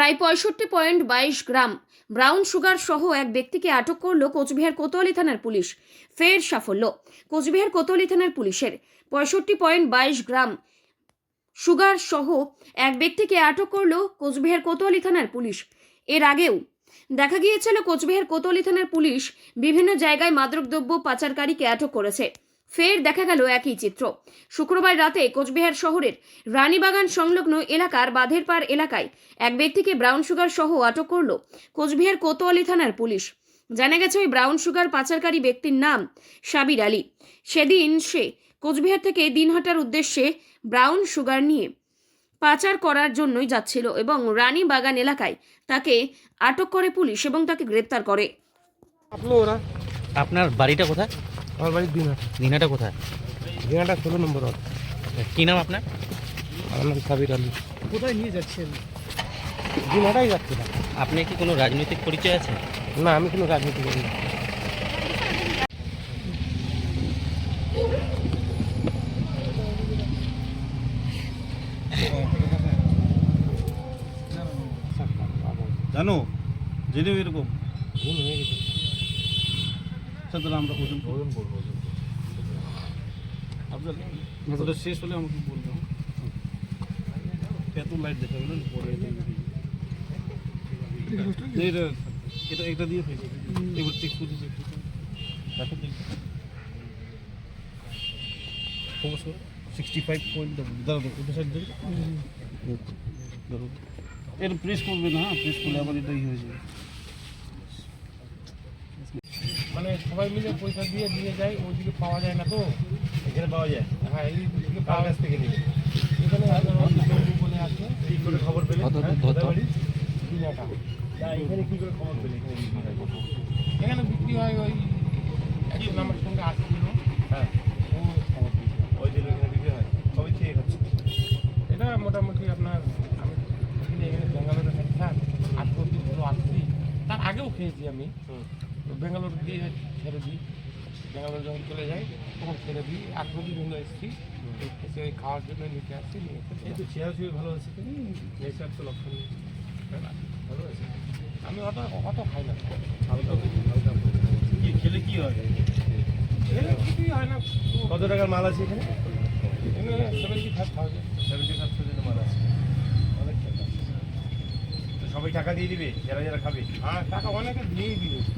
প্রায় পঁয়ষট্টি পয়েন্ট বাইশ গ্রাম ব্রাউন সুগার সহ এক ব্যক্তিকে আটক করল কোচবিহার কোতোয়ালি থানার পুলিশ। ফের সাফল্য। কোচবিহার কোতোয়ালি থানার পুলিশের পঁয়ষট্টি পয়েন্ট বাইশ গ্রাম সুগার সহ এক ব্যক্তিকে আটক করল কোচবিহার কোতোয়ালি থানার পুলিশ। এর আগেও দেখা গিয়েছিল কোচবিহার কোতোয়ালি থানার পুলিশ বিভিন্ন জায়গায় মাদকদ্রব্য পাচারকারীকে আটক করেছে। ফের দেখা গেল একই চিত্র। শুক্রবার রাতে কোচবিহার শহরের রানীবাগান সংলগ্ন এলাকার বাঁধের পাড় এলাকায় এক ব্যক্তিকে ব্রাউন সুগার সহ আটক করল কোচবিহার কোতোয়ালি থানার পুলিশ। জানা গেছে ওই ব্রাউন সুগার পাচারকারী ব্যক্তির নাম সাবির আলী। সেদিন সে কোচবিহার থেকে দিন দিনহাটার উদ্দেশ্যে ব্রাউন সুগার নিয়ে পাচার করার জন্যই যাচ্ছিল এবং রানীবাগান এলাকায় তাকে আটক করে পুলিশ এবং তাকে গ্রেপ্তার করে। আপনার বাড়িটা কোথায়? আমার বাড়ির দিন। আছে দিনাটা কোথায়? দিনাটা ষোলো নম্বর ওয়ার্ড। কি নাম আপনার? আমার নাম সাবির আলী। কোথায় নিয়ে যাচ্ছেন? দিনহাটাই যাচ্ছে না। আপনি কি কোনো রাজনৈতিক পরিচয় আছে? না আমি কোনো রাজনীতি করি না। জানো জেনেও এরকম ভুল হয়ে গেছে আচ্ছা তাহলে আমরা ওজন ওজন করব ওজন আপনার ওটা শেষ হলে আমাকে বলবেন এত লাইট দেখাবে না পরে এটা এটা এটা দিয়ে ফেলবে এবার চেক করে চেক দেখো। ফোকাস সিক্সটি ফাইভ পয়েন্ট দাঁড়াবো ওটা সাইড এর প্রেস করবে না হ্যাঁ প্রেস করলে আবার এটাই হয়ে যাবে। মানে সবাই মিলে পয়সা দিয়ে নিয়ে যায় ওইদিকে পাওয়া যায় না তো। এখানে পাওয়া যায়? হ্যাঁ এই দিকে পাওয়া কাছ থেকে নিয়ে এখানে বলে আছে। কি করে খবর পেলে? ধর। এখানে কি করে খবর পেলে? এখানে বিক্রি হয় এখানে বিক্রি হয় ওই একজন আমার সঙ্গে আসছিল হ্যাঁ। ও খবর ওই এখানে বিক্রি হয়? সবাই খেয়ে খাচ্ছে এটা মোটামুটি আপনার আমি এখানে এখানে ব্যাঙ্গালোরে থাকতাম আট দিন আসছি তার আগেও খেয়েছি আমি। তো ব্যাঙ্গালোর দিয়ে ছেড়ে দিই। ব্যাঙ্গালোর যখন চলে যাই তখন ছেড়ে দিই। আট দিন হলো এসেছি। এসে ওই খাওয়ার জন্য নিতে আসছি নিয়ে এই তো চেয়ার চুয়ে ভালো আছে নেশার তো লক্ষণ নেই। ভালো আছে। আমি অত অত খাই না। হালকা হালকা কি খেলে কী হয়? খেলে কিছুই হয় না। কত টাকার মাল আছে এখানে? এখানে seventy five thousand seventy five thousand মাল আছে। অনেক টাকা। সবাই টাকা দিয়ে দিবে? যারা যারা খাবে? আর টাকা অনেকে দিয়েই দিয়েছে